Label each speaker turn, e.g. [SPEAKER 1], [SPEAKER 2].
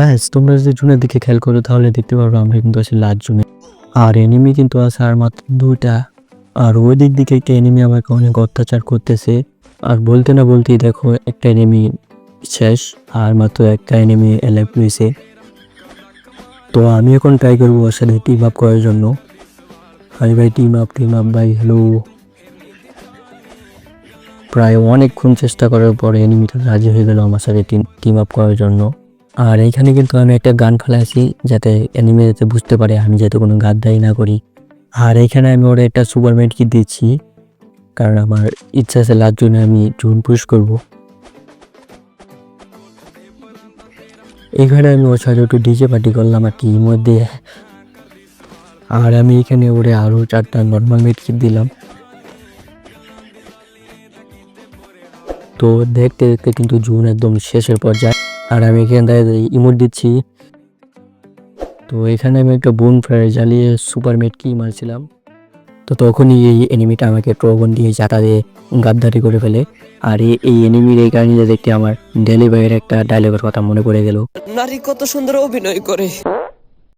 [SPEAKER 1] Guys তোমরা যদি জুনের দিকে খেয়াল করো, তাহলে দেখতে পারব আমরা কিন্তু আছি লাস্ট জুনে। আর এনিমি কিন্তু আছে আর মাত্র দুইটা। আর ওই দিক দিকে একটা এনিমি আমাকে অনেক অত্যাচার করতেছে। আর বলতে না বলতেই দেখো, একটা এনিমি শেষ, আর মাত্র একটা এনিমি এলাইভ রয়েছে। তো আমি এখন ট্রাই করব ওর সাথে টিম আপ করার জন্য। হাই ভাই টিম আপ টিম আপ ভাই হ্যালো প্রায় অনেকক্ষণ চেষ্টা করার পরে এনিমিটা রাজি হয়ে গেল আমার সাথে টিম আপ করার জন্য। আর এইখানে কিন্তু আমি একটা গান ফেলাইছি যাতে অ্যানিমে যাতে বুঝতে পারে আমি যাতে কোনো গাদ্দাই না করি। আর এইখানে আমি ওরা একটা সুপারমেট কি দিচ্ছি, কারণ আমার ইচ্ছা আছে লাস্ট জন্য আমি জুন পুশ করব। এখানে আমি ওর সাথে একটু ডিজে পার্টি করলাম আর কি মধ্যে। আর আমি এখানে ওরে আরও চারটা নর্মাল মেট কিট দিলাম। তো দেখতে দেখতে কিন্তু জুন একদম শেষের পর্যায়ে। আর আমি এখানে দাঁড়িয়ে ইমোট দিচ্ছি। তো এখানে আমি একটা বোন ফ্রায়ার জ্বালিয়ে সুপার মেট কি মারছিলাম। তো তখনই এই এনিমিটা আমাকে ট্রগন দিয়ে চাটা দিয়ে গাদ্দারি করে ফেলে। আর এই এই এনিমির এই কারণে দেখতে আমার ডেলিভারির একটা ডায়লগের কথা মনে পড়ে গেল।
[SPEAKER 2] নারী কত সুন্দর অভিনয় করে।